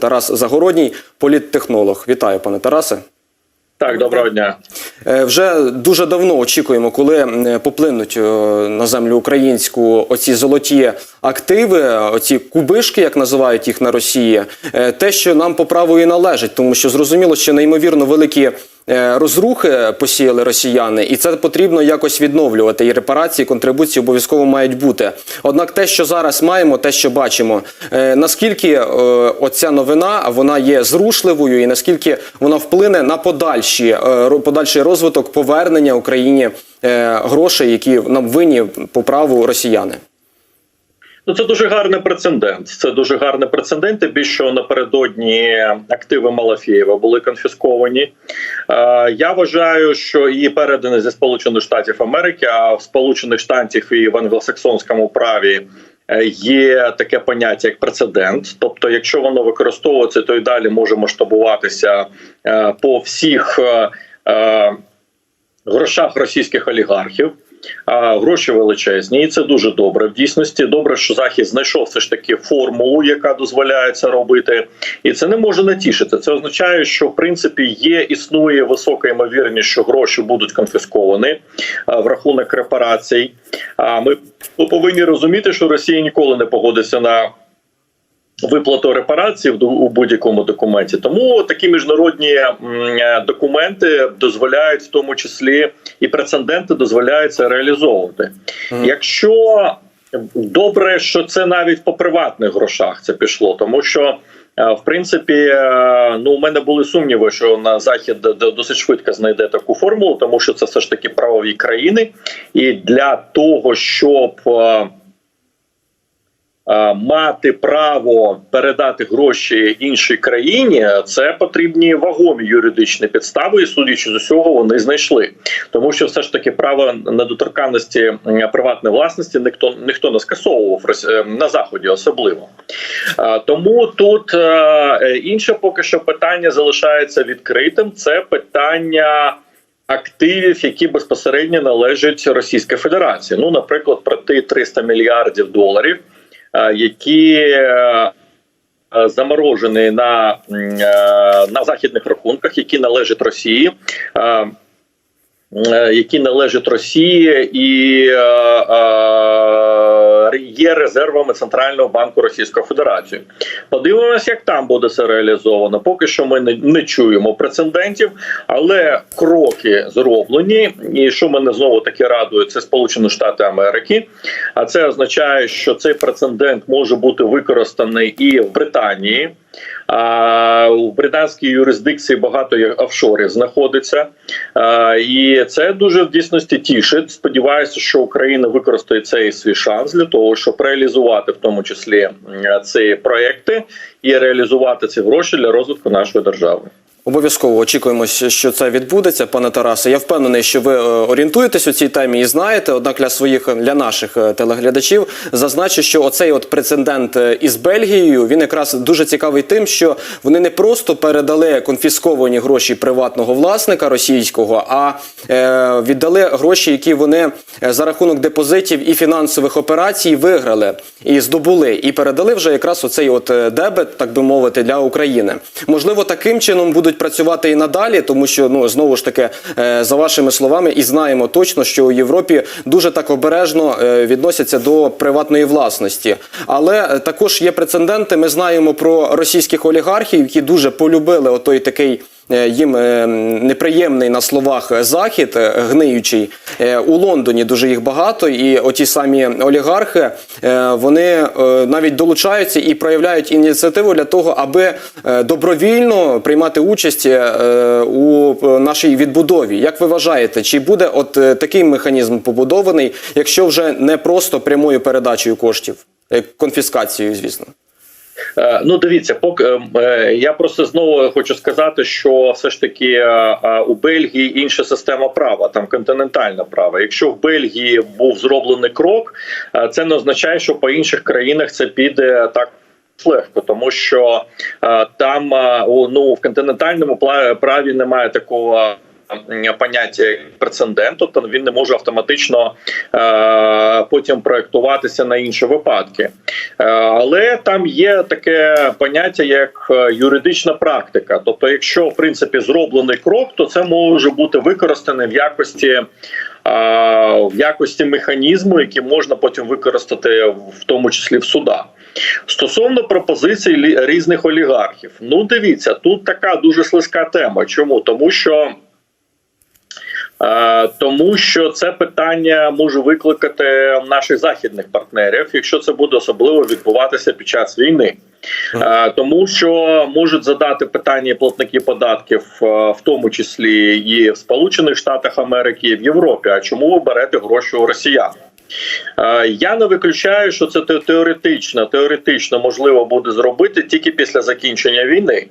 Тарас Загородній, політтехнолог. Вітаю, пане Тарасе. Так, доброго дня. Е, Вже дуже давно очікуємо, коли м, поплинуть е, на землю українську оці золоті активи, оці кубишки, як називають їх на Росії, Е, те, що нам по праву і належить, тому що зрозуміло, що неймовірно великі. Е, Розрухи посіяли росіяни, і це потрібно якось відновлювати. І репарації, контрибуції обов'язково мають бути. Однак, те, що зараз маємо, те, що бачимо, е, наскільки е, оця новина вона є зрушливою, і наскільки вона вплине на подальші подальший розвиток повернення Україні грошей, які нам винні по праву росіяни. Ну це дуже гарний прецедент. Це дуже гарний прецедент. Тим більше напередодні активи Малафєєва були конфісковані. Е, я вважаю, що і передані зі Сполучених Штатів Америки, а в Сполучених Штатів і в англосаксонському праві. е, Є таке поняття як прецедент, тобто, якщо воно використовується, то й далі може масштабуватися е, по всіх е, грошах російських олігархів. А гроші величезні, і це дуже добре. В дійсності добре, що захід знайшов все ж таки формулу, яка дозволяє це робити, і це не може натішити. Це означає, що в принципі є існує висока ймовірність, що гроші будуть конфісковані в рахунок репарацій. А ми повинні розуміти, що Росія ніколи не погодиться на виплату репарацій у будь-якому документі. Тому такі міжнародні е, документи дозволяють, в тому числі і прецеденти дозволяють це реалізовувати. Якщо добре, що це навіть по приватних грошах це пішло, тому що. е, В принципі, е, ну у мене були сумніви, що на захід досить швидко знайде таку формулу, тому що це все ж таки правові країни, і для того, щоб мати право передати гроші іншій країні, це потрібні вагомі юридичні підстави, і судячи з усього, вони знайшли. Тому що все ж таки право недоторканності приватної власності ніхто ніхто не скасовував е, на заході, особливо. Е, Тому тут е, е, інше поки що питання залишається відкритим. Це питання. Активів, які безпосередньо належать Російській Федерації, ну, наприклад, про ті 300 мільярдів доларів, е, які е, е, заморожені на, е, на західних рахунках, які належать Росії. Е, Які належать Росії і е, е, є резервами Центрального банку Російської Федерації. Подивимося, як там буде це реалізовано. Поки що ми не чуємо прецедентів, але кроки зроблені. І що мене знову таки радує, це Сполучені Штати Америки. А це означає, що цей прецедент може бути використаний і в Британії. А у британській юрисдикції багато офшорів знаходиться, і це дуже в дійсності тішить. Сподіваюся, що Україна використає цей свій шанс для того, щоб реалізувати в тому числі ці проекти і реалізувати ці гроші для розвитку нашої держави. Обов'язково очікуємо, що це відбудеться, пане Тарасе. Я впевнений, що ви е, орієнтуєтесь у цій темі і знаєте. Однак для своїх для наших е, телеглядачів зазначу, що оцей от прецедент е, із Бельгією він якраз дуже цікавий тим, що вони не просто передали конфісковані гроші приватного власника російського, а е, віддали гроші, які вони е, за рахунок депозитів і фінансових операцій виграли і здобули, і передали вже якраз оцей от е, дебет, так би мовити, для України. Можливо, таким чином будуть працювати і надалі, тому що ну знову ж таки, е, за вашими словами, і знаємо точно, що у Європі дуже так обережно е, відносяться до приватної власності. Але е, також є прецеденти. Ми знаємо про російських олігархів, які дуже полюбили отой такий. Е, Їм е, неприємний на словах захід, е, гниючий Е, у Лондоні. Дуже їх багато, і оті самі олігархи вони навіть долучаються і проявляють ініціативу для того, аби добровільно приймати участь у нашій відбудові. Як ви вважаєте, чи буде от такий механізм побудований, якщо вже не просто прямою передачею коштів, конфіскацією, звісно? Е, Ну, дивіться, поки е, е, я просто знову хочу сказати, що все ж таки е, у Бельгії інша система права, там континентальне право. Якщо в Бельгії був зроблений крок, це не означає, що по інших країнах це піде так. Легко, тому що там ну в континентальному праві немає такого поняття як прецедент, тобто він не може автоматично потім проектуватися на інші випадки. Е, але там є таке поняття як е, юридична практика. Тобто, якщо в принципі зроблений крок, то це може бути використане в якості. е, В якості механізму, який можна потім використати в тому числі в судах. Стосовно пропозицій різних олігархів, ну дивіться, тут така дуже слизька тема. Чому? Тому що. Е, Тому що це питання може викликати наших західних партнерів, якщо це буде особливо відбуватися під час війни, Е, тому що можуть задати питання платники податків, е, в тому числі і в Сполучених Штатах Америки, і в Європі. А чому ви берете гроші у росіян? Я не виключаю, що це теоретично, теоретично можливо буде зробити тільки після закінчення війни.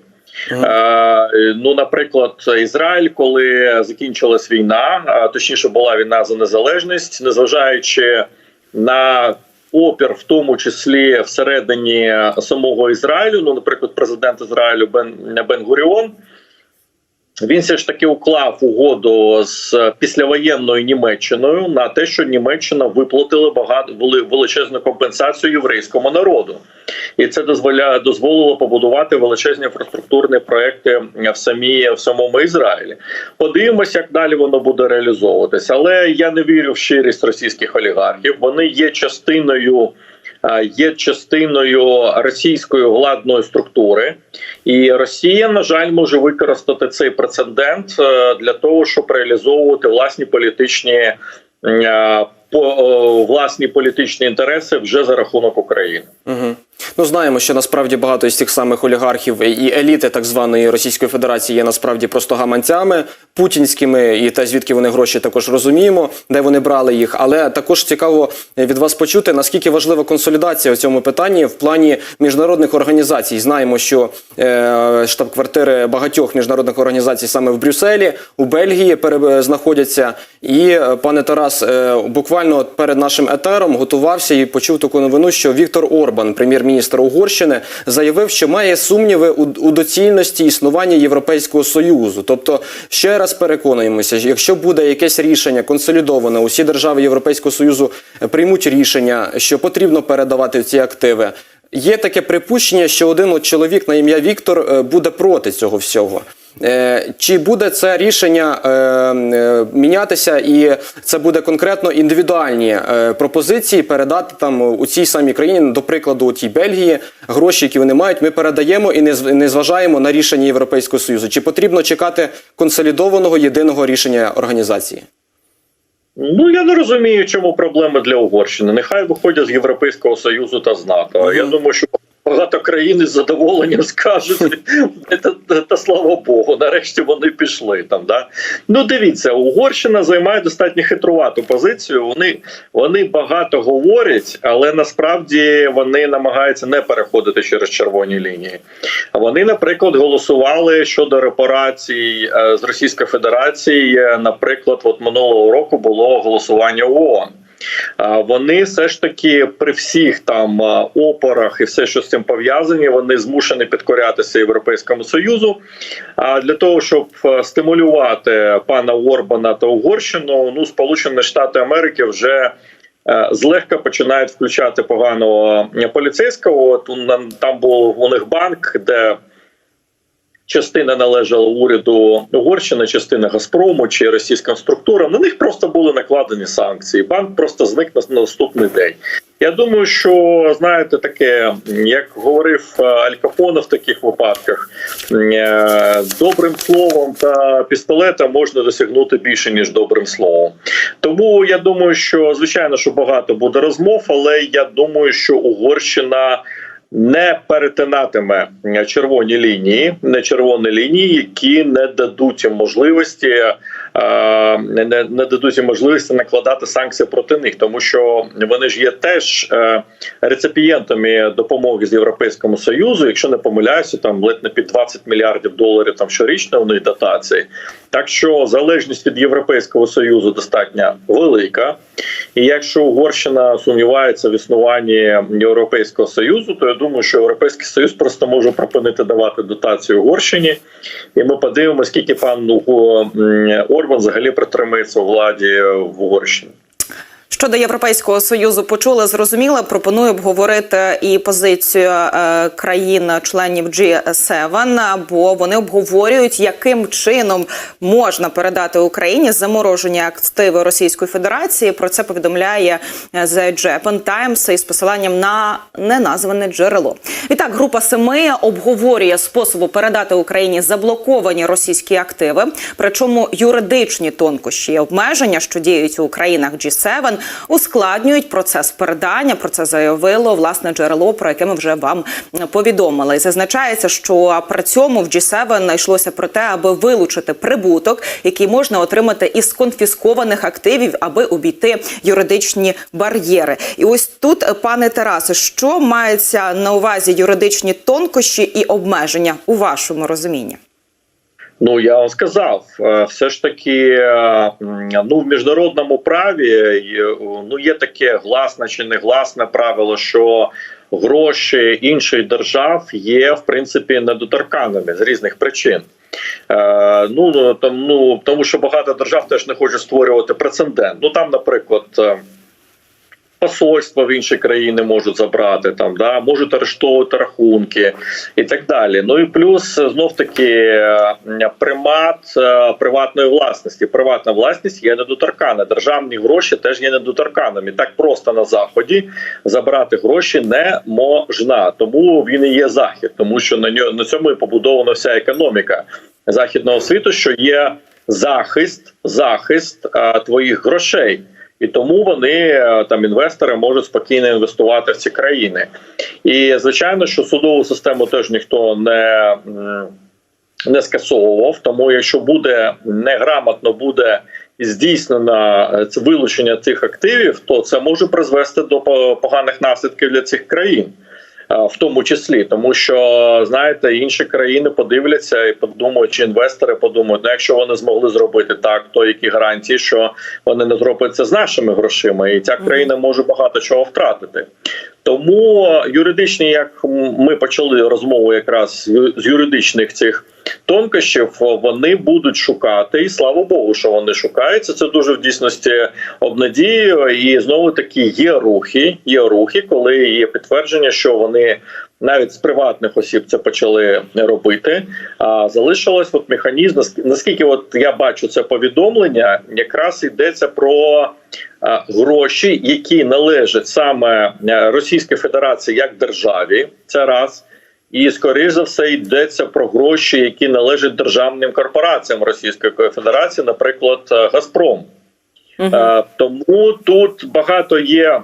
Е, Ну, наприклад, Ізраїль, коли закінчилась війна, точніше була війна за незалежність, незважаючи на опір, в тому числі всередині самого Ізраїлю, ну, наприклад, президент Ізраїлю Бен Бен Гуріон. Він все ж таки уклав угоду з післявоєнною Німеччиною на те, що Німеччина виплатила багато величезну компенсацію єврейському народу, і це дозволяє дозволило побудувати величезні інфраструктурні проекти в самі в самому Ізраїлі. Подивимося, як далі воно буде реалізовуватися. Але я не вірю в щирість російських олігархів. Вони є частиною. Е, Є частиною російської владної структури, і Росія, на жаль, може використати цей прецедент е, для того, щоб реалізовувати власні політичні е, по власні політичні інтереси вже за рахунок України. Угу. Ну знаємо, що насправді багато із тих самих олігархів і еліти так званої Російської Федерації є насправді просто гаманцями путінськими, і те, звідки вони гроші також розуміємо, де вони брали їх. Але також цікаво від вас почути, наскільки важлива консолідація у цьому питанні в плані міжнародних організацій. Знаємо, що е, штаб-квартири багатьох міжнародних організацій саме в Брюсселі, у Бельгії пере- знаходяться. І е, пане Тарас, е, буквально перед нашим етером готувався і почув таку новину, що Віктор Орбан, прем'єр-міністр Угорщини, заявив, що має сумніви у, доцільності існування Європейського союзу. Тобто, ще раз переконуємося, що якщо буде якесь рішення консолідоване, усі держави Європейського союзу приймуть рішення, що потрібно передавати ці активи. Є таке припущення, що один от чоловік на ім'я Віктор е, буде проти цього всього. Е, Чи буде це рішення е, е, мінятися, і це буде конкретно індивідуальні пропозиції передати там у цій самій країні, до прикладу, у тій Бельгії, гроші, які вони мають, ми передаємо і не зважаємо на рішення Європейського союзу. Чи потрібно чекати консолідованого єдиного рішення організації? Ну я не розумію, чому проблеми для Угорщини. Нехай виходять з Європейського союзу та з НАТО. Я думаю, що багато країн із задоволенням скажуть та, та, слава Богу, нарешті вони пішли там. Да? Ну дивіться, Угорщина займає достатньо хитрувату позицію. Вони, вони багато говорять, але насправді вони намагаються не переходити через червоні лінії. Вони, наприклад, голосували щодо репарацій е, з Російської Федерації. Наприклад, от минулого року було голосування ООН. Вони все ж таки при всіх там опорах і все, що з цим пов'язані, вони змушені підкорятися Європейському Союзу. А для того, щоб стимулювати пана Орбана та Угорщину, ну Сполучені Штати Америки вже. е, Злегка починають включати поганого поліцейського. Там був у них банк, де частина належала уряду Угорщини, частина Газпрому чи російським структурам. На них просто були накладені санкції. Банк просто зник на наступний день. Я думаю, що знаєте, таке, як говорив е, Аль Капоне в таких випадках, е, добрим словом та пістолетом можна досягнути більше ніж добрим словом. Тому я думаю, що звичайно, що багато буде розмов, але я думаю, що Угорщина не перетинатиме червоні лінії, не червоні лінії, які не дадуть можливості е, не, не дадуть можливості накладати санкції проти них, тому що вони ж є теж е, реципієнтами допомоги з Європейському Союзу. Якщо не помиляюся, там ледь не під 20 мільярдів доларів там щорічно у них дотації. Так що залежність від Європейського союзу достатньо велика. І якщо Угорщина сумнівається в існуванні Європейського союзу, то я думаю, що Європейський Союз просто може припинити давати дотацію Угорщині, і ми подивимося, скільки пан м, Орбан взагалі притримається у владі в Угорщині. Щодо Європейського союзу почули, зрозуміло. Пропоную обговорити і позицію е, країн-членів G7, бо вони обговорюють, яким чином можна передати Україні заморожені активи Російської Федерації. Про це повідомляє е, The Japan Times із посиланням на неназване джерело. І так, група семи обговорює способу передати Україні заблоковані російські активи, причому юридичні тонкощі і обмеження, що діють у країнах G7, ускладнюють процес передання. Про це заявило власне джерело, про яке ми вже вам повідомили. Зазначається, що при цьому в G7 йшлося про те, аби вилучити прибуток, який можна отримати із конфіскованих активів, аби обійти юридичні бар'єри. І ось тут, пане Тарасе, що мається на увазі юридичні тонкощі і обмеження у вашому розумінні? Ну я вам сказав, е, все ж таки, е, ну в міжнародному праві ну є таке гласне чи негласне правило, що гроші інших держав є в принципі недоторканими з різних причин. Е, ну там ну тому, що багато держав теж не хочуть створювати прецедент. Ну там, наприклад. Е, Посольства в інші країни можуть забрати там, да можуть арештовувати рахунки і так далі. Ну і плюс знов таки примат е, приватної власності. Приватна власність є недоторкана. Державні гроші теж є недоторканими. Так просто на заході забрати гроші не можна. Тому він і є захід, тому що на нього на цьому і побудована вся економіка західного світу, що є захист, захист а, твоїх грошей. І тому вони е, там інвестори можуть спокійно інвестувати в ці країни. І звичайно, що судову систему теж ніхто не, не скасовував. Тому, якщо буде неграмотно буде здійснено е, вилучення цих активів, то це може призвести до поганих наслідків для цих країн. Е, В тому числі, тому що знаєте, інші країни подивляться і подумають, чи інвестори подумають, ну якщо вони змогли зробити так, то які гарантії, що вони не зроблять це з нашими грошима, і ця країна може багато чого втратити. Тому юридичні, як ми почали розмову, якраз з юридичних цих тонкощів, вони будуть шукати, і слава Богу, що вони шукаються. Це дуже в дійсності обнадіює. І знову таки є рухи, є рухи, коли є підтвердження, що вони. Навіть з приватних осіб це почали робити. А залишилось от механізм. Наскільки от я бачу це повідомлення, якраз йдеться про гроші, які належать саме е, Російській Федерації як державі. Це раз. І скоріш за все йдеться про гроші, які належать державним корпораціям Російської Федерації, наприклад, е, Газпром. Е, Тому тут багато є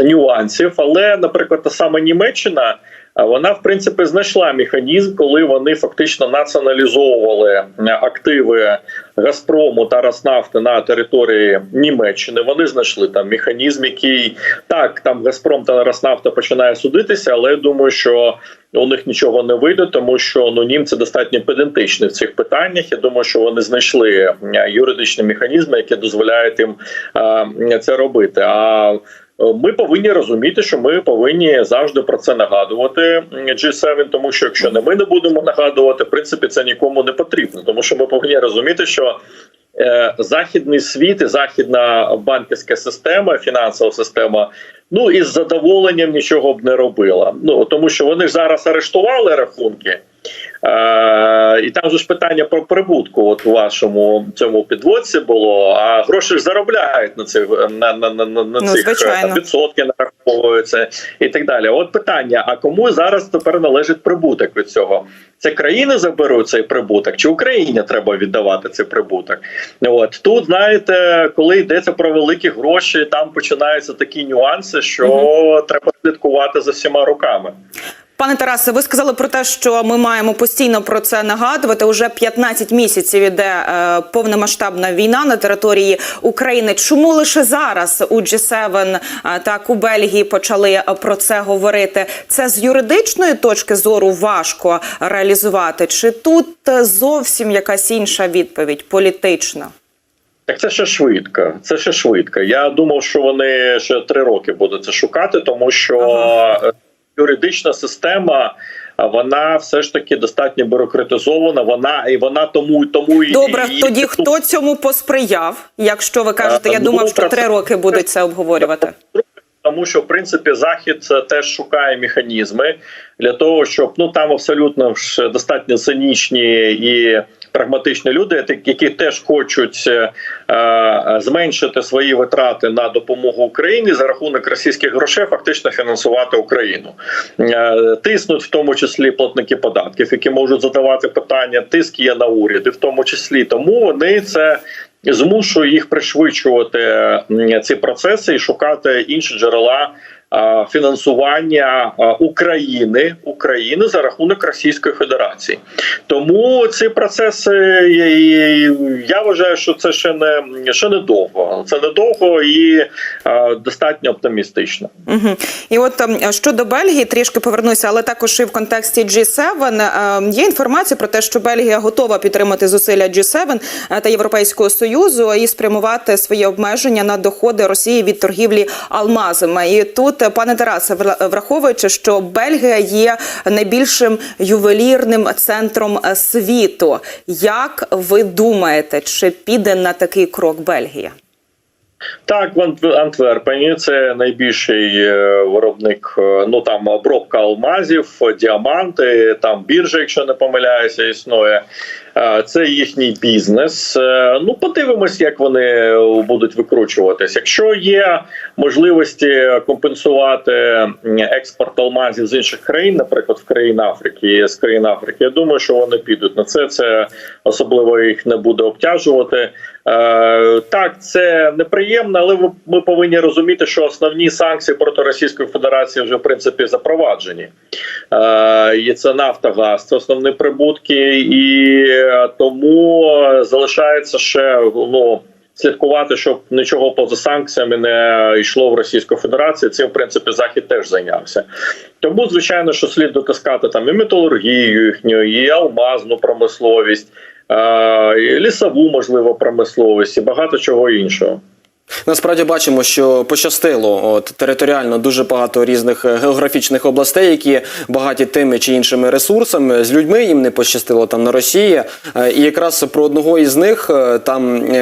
нюансів, але, наприклад, та сама Німеччина. е, Вона в принципі знайшла механізм, коли вони фактично націоналізовували е, активи Газпрому та Роснафти на території Німеччини. Вони знайшли там механізм, який так там Газпром та Роснафта починає судитися, але я думаю, що у них нічого не вийде, тому що ну німці достатньо педантичні в цих питаннях. Я думаю, що вони знайшли е, юридичні механізми, які дозволяють їм е, це робити. А ми повинні розуміти, що ми повинні завжди про це нагадувати м, G7, тому що якщо не ми не будемо нагадувати, в принципі це нікому не потрібно, тому що ми повинні розуміти, що е, західний світ і західна банківська система, фінансова система. Ну із задоволенням нічого б не робила. Ну тому що вони ж зараз арештували рахунки. Е, і там же ж питання про прибутку. От у вашому цьому підводці було. А гроші ж заробляють на цих на, на, на, на, на Ну, цих звичайно. там, відсотки нараховуються і так далі. От питання: а кому зараз тепер належить прибуток від цього? Це країни заберуть цей прибуток, чи Україні треба віддавати цей прибуток? От тут знаєте, коли йдеться про великі гроші, там починаються такі нюанси, що треба слідкувати за всіма руками. Пане Тарасе, ви сказали про те, що ми маємо постійно про це нагадувати. Уже 15 місяців іде е, повномасштабна війна на території України. Чому лише зараз у G7 е, так у Бельгії почали е, про це говорити? Це з юридичної точки зору важко реалізувати, чи тут е, зовсім якась інша відповідь політична? Так це ще швидко. Це ще швидко. Я думав, що вони ще три роки будуть це шукати, тому що Ага. Юридична система. а Вона все ж таки достатньо бюрократизована. Вона і вона тому тому і Добре, і- тоді хто цьому посприяв? Якщо ви кажете, я Ну, думав, що три роки будуть це обговорювати. Тому що в принципі захід е, теж шукає механізми для того, щоб ну там абсолютно достатньо цинічні і прагматичні люди, які- теж хочуть е, е, зменшити свої витрати на допомогу Україні за рахунок російських грошей, фактично фінансувати Україну, Е, тиснуть в тому числі платники податків, які можуть задавати питання. Тиск є на уряди, в тому числі тому вони це змушує їх пришвидшувати ці процеси і шукати інші джерела фінансування України України за рахунок Російської Федерації. Тому ці процеси я- вважаю, що це ще не ще не довго. Це недовго і достатньо оптимістично. Угу. І от ем, щодо Бельгії, трішки повернуся, але також і в контексті G7 ем, є інформація про те, що Бельгія готова підтримати зусилля G7 е, та Європейського союзу і спрямувати свої обмеження на доходи Росії від торгівлі алмазами. І тут, е, пане Тарасе, враховуючи, що Бельгія є найбільшим ювелірним центром е, світу. Як ви думаєте, чи піде на такий крок Бельгія? Так, в Антверпені це найбільший е, виробник. Ну там обробка алмазів, діаманти, там біржа, якщо не помиляюся, існує. Е, Це їхній бізнес. Е, Ну, подивимось, як вони будуть викручуватись. Якщо є можливості компенсувати експорт алмазів з інших країн, наприклад, в країн Африки, з країн Африки, я думаю, що вони підуть на це. Це особливо їх не буде обтяжувати. Е, Так, це неприємно, але ми повинні розуміти, що основні санкції проти Російської Федерації вже в принципі запроваджені. Е, І це Нафтогаз, це основні прибутки, і е, тому залишається ще ну. Слідкувати, щоб нічого поза санкціями не йшло в Російську Федерацію. Цим в принципі захід теж зайнявся. Тому, звичайно, що слід дотискати там і металургію їхню, і алмазну промисловість, е, і лісову, можливо, промисловість і багато чого іншого. Насправді бачимо, що пощастило от територіально дуже багато різних е, географічних областей, які багаті тими чи іншими ресурсами. З людьми їм не пощастило там на Росії. Е, І якраз про одного із них е, там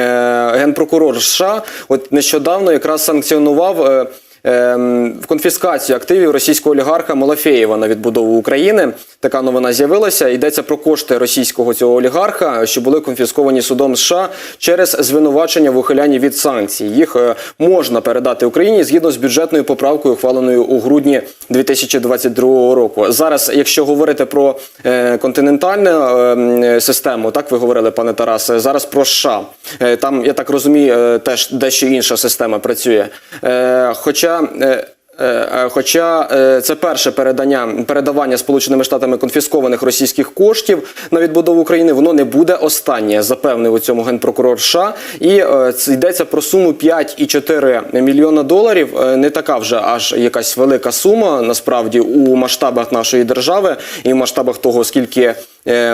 генпрокурор США от нещодавно якраз санкціонував. Ем, В конфіскацію активів російського олігарха Малафєєва на відбудову України така новина з'явилася. Йдеться про кошти російського цього олігарха, що були конфісковані судом США через звинувачення в ухилянні від санкцій. Їх е, можна передати Україні згідно з бюджетною поправкою, ухваленою у грудні 2022 року. Зараз, якщо говорити про е, континентальну е, систему, так ви говорили, пане Тарасе. Зараз про США. Е, Там я так розумію, теж дещо інша система працює. Е, Хоча. е, Е, е, Хоча це перше передання передавання Сполученими Штатами конфіскованих російських коштів на відбудову України, воно не буде останнє, запевнив у цьому генпрокурор США. І це йдеться про суму 5,4 мільйона доларів. Не така вже аж якась велика сума насправді у масштабах нашої держави і в масштабах того, скільки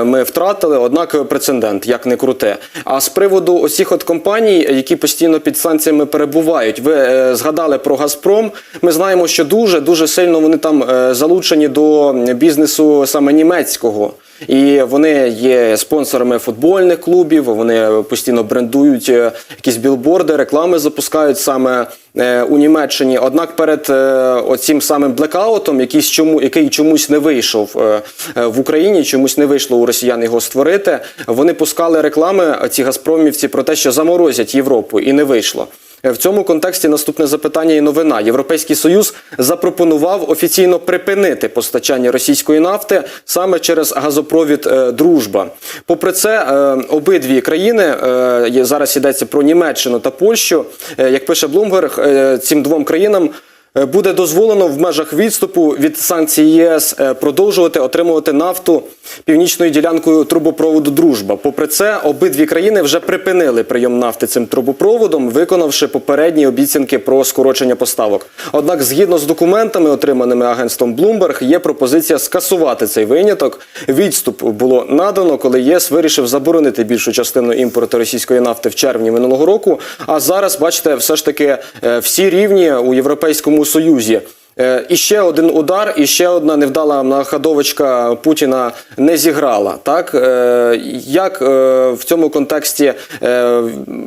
ми втратили. Однак прецедент, як не круте. А з приводу усіх от компаній, які постійно під санкціями перебувають, ви е, згадали про Газпром. Ми знаємо, що дуже дуже сильно вони там е, залучені до бізнесу саме німецького. І вони є спонсорами футбольних клубів. Вони постійно брендують е, якісь білборди, реклами запускають саме е, у Німеччині. Однак перед е, оцим самим блекаутом, якийсь чому, який чомусь не вийшов в Україні, чомусь не вийшло у росіян його створити. Вони пускали реклами ці газпромівці про те, що заморозять Європу, і не вийшло. В цьому контексті наступне запитання і новина. Європейський союз запропонував офіційно припинити постачання російської нафти саме через газопровід е, Дружба. Попри це, е, обидві країни е, зараз йдеться про Німеччину та Польщу. Як пише Блумберг, цим двом країнам. Е, Буде дозволено в межах відступу від санкцій ЄС е, продовжувати отримувати нафту північною ділянкою трубопроводу Дружба. Попри це, обидві країни вже припинили прийом нафти цим трубопроводом, виконавши попередні обіцянки про скорочення поставок. Однак, згідно з документами, отриманими агентством Bloomberg, є пропозиція скасувати цей виняток. Відступ було надано, коли єС вирішив заборонити більшу частину імпорту російської нафти в червні минулого року. А зараз, бачите, все ж таки е, всі рівні у Європейському Союзі. Е, І ще один удар, і ще одна невдала находовочка Путіна не зіграла. Так Е, як е, в цьому контексті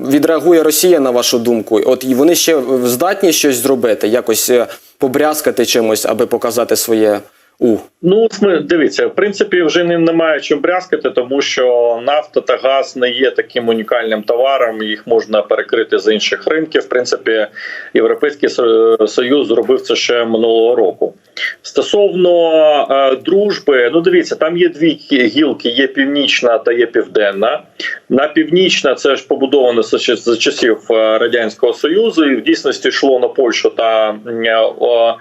відреагує Росія на вашу думку? От і вони ще здатні щось зробити, якось побрязкати чимось, аби показати своє у. Ну, дивіться, в принципі, вже не, немає чим брязкати, тому що нафта та газ не є таким унікальним товаром. Їх можна перекрити з інших ринків. В принципі, Європейський Со- Союз зробив це ще минулого року. Стосовно е, дружби, ну дивіться, там є дві гілки: є північна та є південна. На північна це ж побудовано за часів е, радянського союзу, і в дійсності йшло на Польщу та е,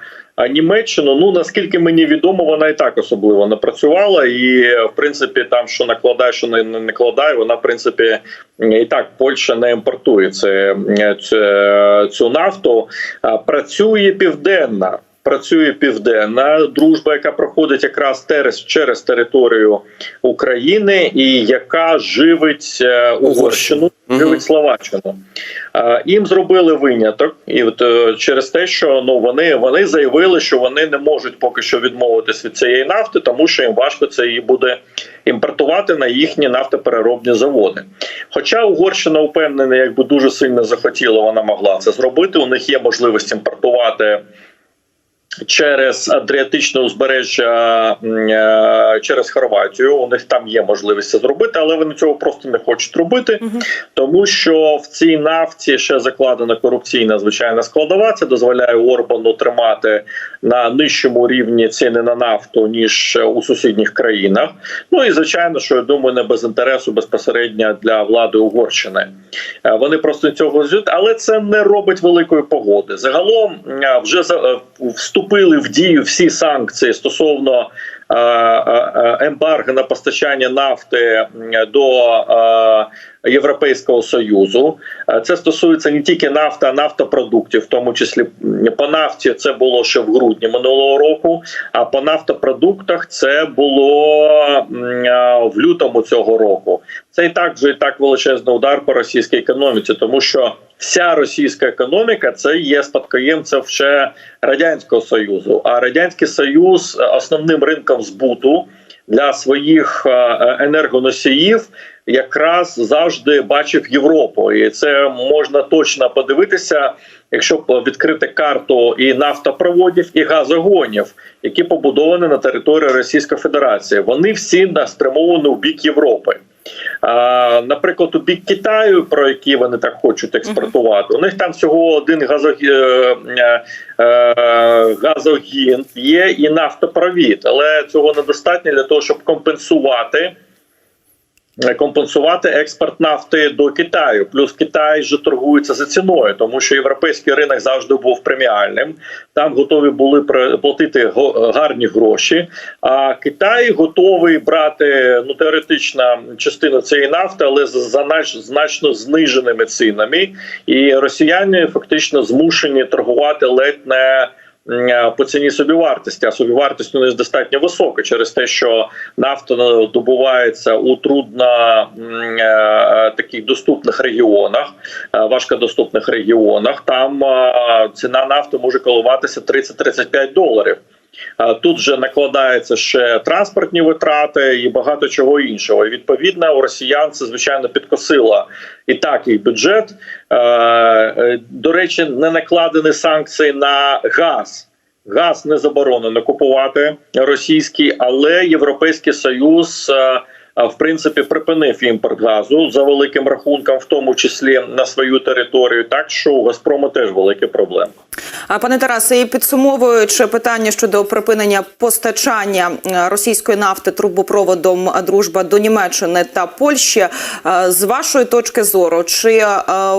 Німеччину, ну наскільки мені відомо, вона і так особливо не працювала. І в принципі, там що накладає, що не не накладає, вона в принципі і так Польща не імпортує це, це цю нафту. Працює південна. Працює південна дружба, яка проходить якраз через, через територію України, і яка живить е, Угорщину, живить Словаччину. Е, Їм зробили виняток, і от е, через те, що ну вони, вони заявили, що вони не можуть поки що відмовитись від цієї нафти, тому що їм важко це її буде імпортувати на їхні нафтопереробні заводи. Хоча Угорщина впевнена, якби дуже сильно захотіла, вона могла це зробити. У них є можливість імпортувати. Через Адріатичне узбережжя е, через Хорватію у них там є можливість це зробити, але вони цього просто не хочуть робити, тому що в цій нафті ще закладена корупційна звичайна складова. Це дозволяє Орбану тримати на нижчому рівні ціни на нафту ніж у сусідніх країнах. Ну і звичайно, що я думаю, не без інтересу безпосередньо для влади Угорщини. Е, Вони просто цього зють, але це не робить великої погоди. Загалом е, вже е, вступили в дію всі санкції стосовно е, е, е, ембарго на постачання нафти до е, Європейського союзу. Е, Це стосується не тільки нафти, а нафтопродуктів, в тому числі по нафті це було ще в грудні минулого року. А по нафтопродуктах це було е, в лютому цього року. Це і так вже і так величезний удар по російській економіці, тому що вся російська економіка це є спадкоємцем ще радянського союзу. А радянський союз е, основним ринком збуту для своїх енергоносіїв якраз завжди бачив Європу, і це можна точно подивитися, якщо відкрити карту і нафтопроводів, і газогонів, які побудовані на території Російської Федерації. Вони всі спрямовані у бік Європи. А, наприклад, у бік Китаю, про які вони так хочуть експортувати, у них там всього один газогі... е, е, е, газогін є і нафтопровід, але цього недостатньо для того, щоб компенсувати. Е, Компенсувати експорт нафти до Китаю, плюс Китай же торгується за ціною, тому що європейський ринок завжди був преміальним. Там готові були платити го- гарні гроші. А Китай готовий брати ну теоретично частину цієї нафти, але за- значно зниженими цінами. І росіяни фактично змушені торгувати ледь не е, по ціні собівартості, а собівартість у них достатньо висока через те, що нафта ну, добувається у трудно е, таких доступних регіонах, е, важкодоступних регіонах. Там е, ціна нафти може коливатися 30-35 доларів. А Тут же накладаються ще транспортні витрати і багато чого іншого. І відповідно у росіян це звичайно підкосило і так їх бюджет. Е, е, До речі, не накладені санкції на газ. Газ не заборонено купувати російський, але Європейський Союз е, в принципі припинив імпорт газу за великим рахунком, в тому числі на свою територію. Так що у Газпрому теж великі проблеми. А пане Тарасе, і підсумовуючи питання щодо припинення постачання е, російської нафти трубопроводом дружба до Німеччини та Польщі, е, з вашої точки зору, чи е,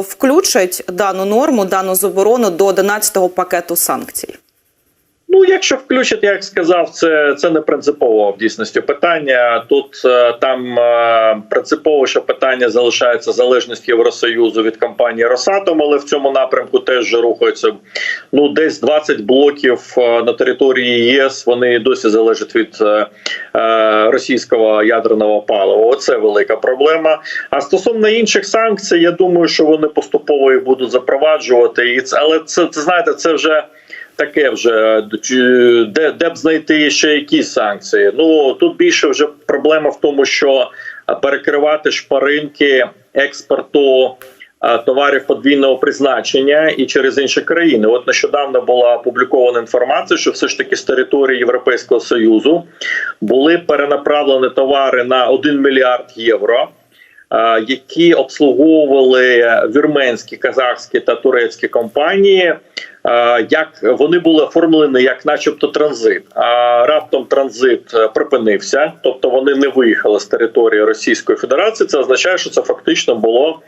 включать дану норму, дану заборону до 11-го пакету санкцій? Ну, якщо включать, як сказав, це це не принципово в дійсності питання. Тут е, там е, принципово, що питання залишається залежність Євросоюзу від компанії Росатом, але в цьому напрямку теж вже рухаються. Ну, десь 20 блоків е, на території ЄС. Вони досі залежать від російського ядерного палива. Оце велика проблема. А стосовно інших санкцій, я думаю, що вони поступово їх будуть запроваджувати. І це, але це, це знаєте, це вже. Таке вже де, де б знайти ще якісь санкції. Ну тут більше вже проблема в тому, що перекривати шпаринки експорту товарів подвійного призначення і через інші країни. От нещодавно була опублікована інформація, що все ж таки з території Європейського союзу були перенаправлені товари на 1 мільярд євро. А, Які обслуговували вірменські, казахські та турецькі компанії, як вони були оформлені як, начебто, транзит. А раптом транзит е, припинився, тобто вони не виїхали з території Російської Федерації. Це означає, що це фактично було.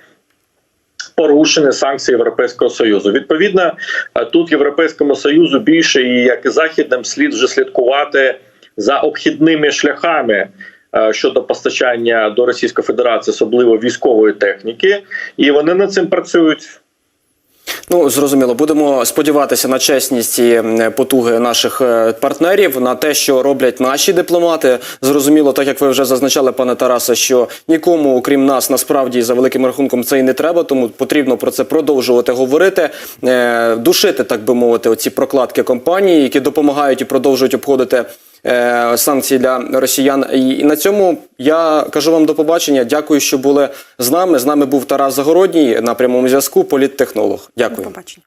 Порушені санкції Європейського союзу. Відповідно, е, тут Європейському союзу більше і як і західним слід вже слідкувати за обхідними шляхами е, щодо постачання до Російської Федерації, особливо військової техніки, і вони над цим працюють. Ну зрозуміло, будемо сподіватися на чесність і потуги наших е, партнерів, на те, що роблять наші дипломати. Зрозуміло, так як ви вже зазначали, пане Тарасе, що нікому, окрім нас, насправді за великим рахунком це і не треба, тому потрібно про це продовжувати говорити, е, душити, так би мовити, оці прокладки компанії, які допомагають і продовжують обходити. Е, Санкції для росіян, і на цьому я кажу вам до побачення. Дякую, що були з нами. З нами був Тарас Загородній на прямому зв'язку, політтехнолог. Дякую. Побачення.